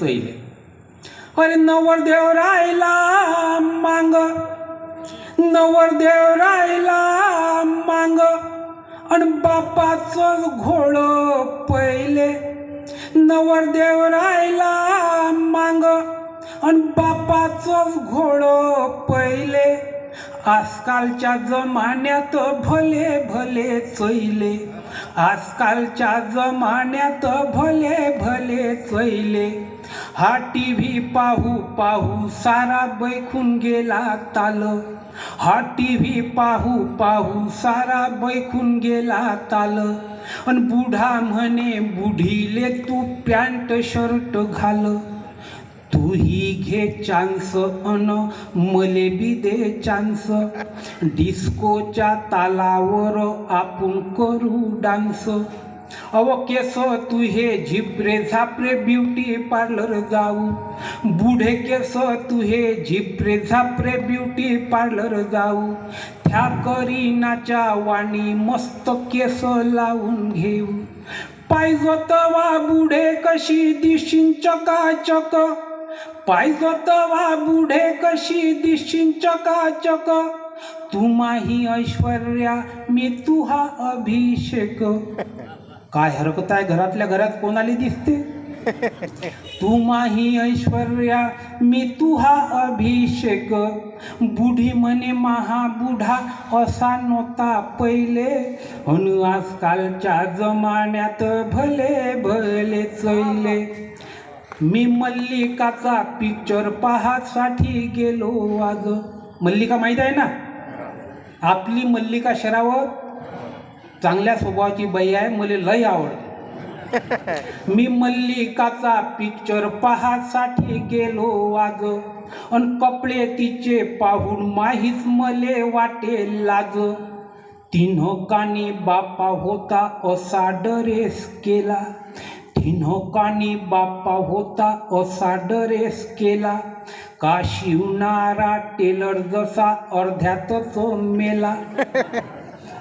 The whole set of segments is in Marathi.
चैले अरे नवरदेव राहिला मांग. नवरदेव राहिला मांग. आणि बापाच घोड पहिले. नवरदेव राहिला मांग. आणि बापाच घोड पहिले. आजकालच्या जमान्यात भले भले चैले. आजकालच्या जमान्यात भले भले चैले. हा टी व्ही पाहू पाहू सारा बैखून गेला ताल. हा टी व्ही पाहू पाहू सारा बैखून गेला ताल. अन बुढा म्हणे बुढीले तू पॅन्ट शर्ट घाल. तूही घे चान्स अन मले बी दे चान्स डिस्कोच्या तालावर आपण करू डान्स अव केस तू हे झिपरे झापरे ब्युटी पार्लर जाऊ. बुढे केस तू हे झिपरे झापरे ब्युटी पार्लर जाऊ. त्या करीनाच्या वाणी मस्त केस लावून घेऊ. पाहिजो तवा बुढे कशी दिशीन चकाचक. पाहिजो तवा बुढे कशी दिशीन चकाचक. तुम्हाही ऐश्वर्या मी तुहा अभिषेक. काय हरकत आहे? घरातल्या घरात कोणाला दिसते? तुम्हाही ऐश्वर्या मी तुहा अभिषेक. बुढी म्हणे महाबुढा असा नव्हता पहिले. अन आजकालच्या जमान्यात भले भले चैले. मी मल्लिकाचा पिक्चर पाहासाठी गेलो आज. मल्लिका माहीत आहे ना? आपली मल्लिका शेरावत चांगल्या स्वभावाची बाई आहे मला लय आवडते. मी मल्लिकाचा पिक्चर पाहासाठी गेलो आज. अन कपडे तिचे पाहून माहीच मले वाटे लाज. तिन्होकानी बापा होता असा ड्रेस केला. तिन्होकानी बाप्पा होता असा डरेस केला. का शिवणारा टेलर जसा अर्ध्यातच मेला.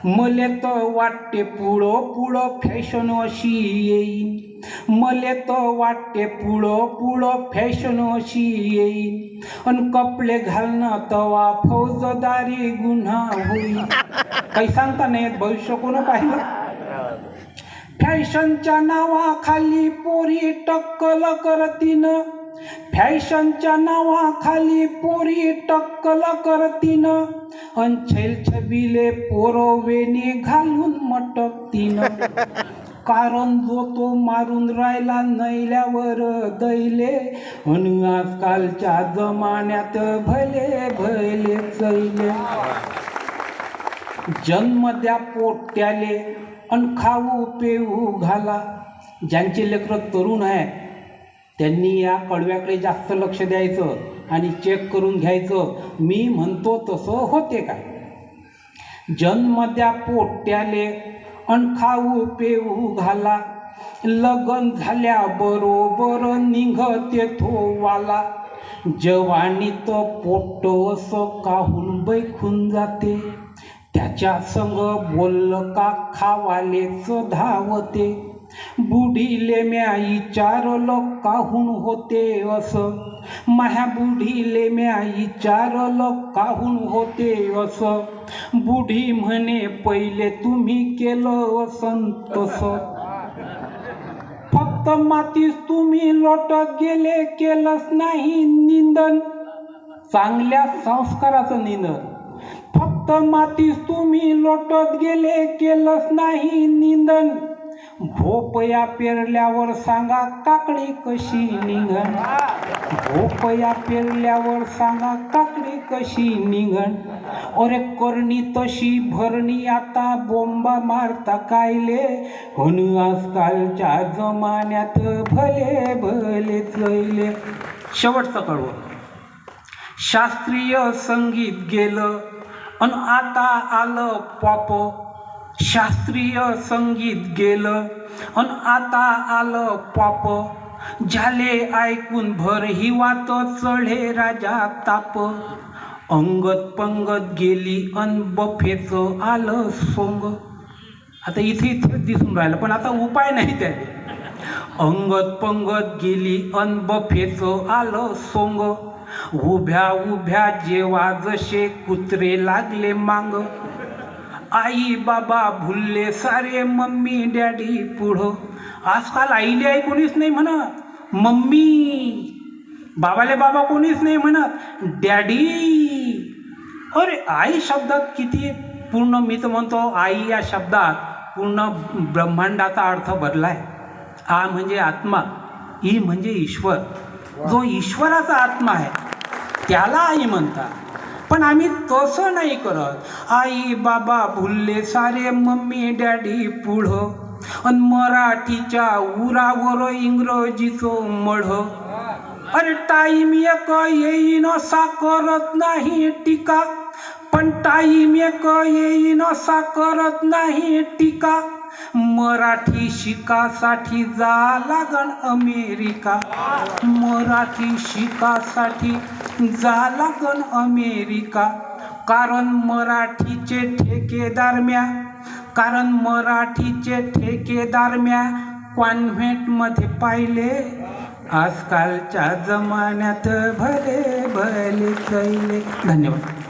मले तर वाटते पुढं पुढं फॅशन अशी येईन. मले तर वाटते पुढं पुढं फॅशन अशी येईन. अन कपडे घालणं तवा फौजदारी गुन्हा होईल. काही सांगता नाही भविष्य कोण पाहिलं? फॅशनच्या नावाखाली पोरी टक्कल करतीन. फॅशनच्या नावाखाली पोरी टक्कल करतीन. अन छैल छबिले पोरवेने घालून मटकतीन. कारण जो तो मारून राहिला नैल्यावर दैले अन आजकालच्या जमान्यात भले भले चैले जन्म द्या पोट्याले. अन खाऊ पेऊ घाला. ज्यांचे लेकरं तरुण आहे त्यांनी या कडव्याकडे जास्त लक्ष द्यायचं आणि चेक करून घ्यायचं. मी म्हणतो तसं होते का? जन्म द्या पोट्याले अन खाऊ पेऊ घाला. लगन झाल्या बरोबर निघते थोवाला. जवानीत पोट असं काहून बैखून जाते? त्याच्या संग बोललं का खावालेच धावते बुढीले म्या विचारलं काहून होते असं. माह्या बुढीले म्या विचारलं काहून होते असं. बुढी म्हणे पहिले तुम्ही केलं असं तसं. फक्त मातीस तुम्ही लोटत गेले केलंच नाही निंदन. चांगल्या संस्काराचं निंदन. फक्त मातीस तुम्ही लोटत गेले केलंच नाही निंदन. भोपया पेरल्यावर सांगा काकडी कशी निघण भोपया पेरल्यावर सांगा काकडी कशी निघण अरे करणी तशी भरणी आता बोंबा मारता कायले. म्हणून आजकालच्या जमान्यात भले भले चैले. शेवटचं कळवं शास्त्रीय संगीत गेलं. अन आता आलं पॉप. शास्त्रीय संगीत गेलं. अन आता आलं पॉप. झाले ऐकून भर हिवात चढे राजा ताप. अंगत पंगत गेली अन बफेचं आलं सोंग. आता इथे इथे दिसून राहिलं पण आता उपाय नाही त्याने अंगत पंगत गेली अन बफेचं आलं सोंग. उभ्या उभ्या जेव्हा जसे कुत्रे लागले मांग. आई बाबा भुलले सारे मम्मी डॅडी पुढं. आजकाल आईले आई कोणीच नाही म्हणत. मम्मी. बाबाले बाबा कोणीच नाही म्हणत. डॅडी. अरे आई शब्दात किती पूर्ण मी तर म्हणतो आई या शब्दात पूर्ण ब्रह्मांडाचा अर्थ भरलाय. आ म्हणजे आत्मा ई म्हणजे ईश्वर. जो ईश्वराचा आत्मा आहे त्याला आई म्हणतात. पण आम्ही तसं नाही करत. आई बाबा भुलले सारे मम्मी डॅडी पुढं. अन मराठीच्या उरावर इंग्रजीचं मढ. अरे टाईम एक येईन असा करत नाही टीका. पण टाईम एक येईन असा करत नाही टीका. मराठी शिकासाठी जा लागण अमेरिका. मराठी शिकासाठी झाला गण अमेरिका. कारण मराठीचे ठेकेदार म्या. कारण मराठीचे ठेकेदार म्या. कॉन्व्हेंटमध्ये पाहिले. आजकालच्या जमान्यात भले भले कैले धन्यवाद.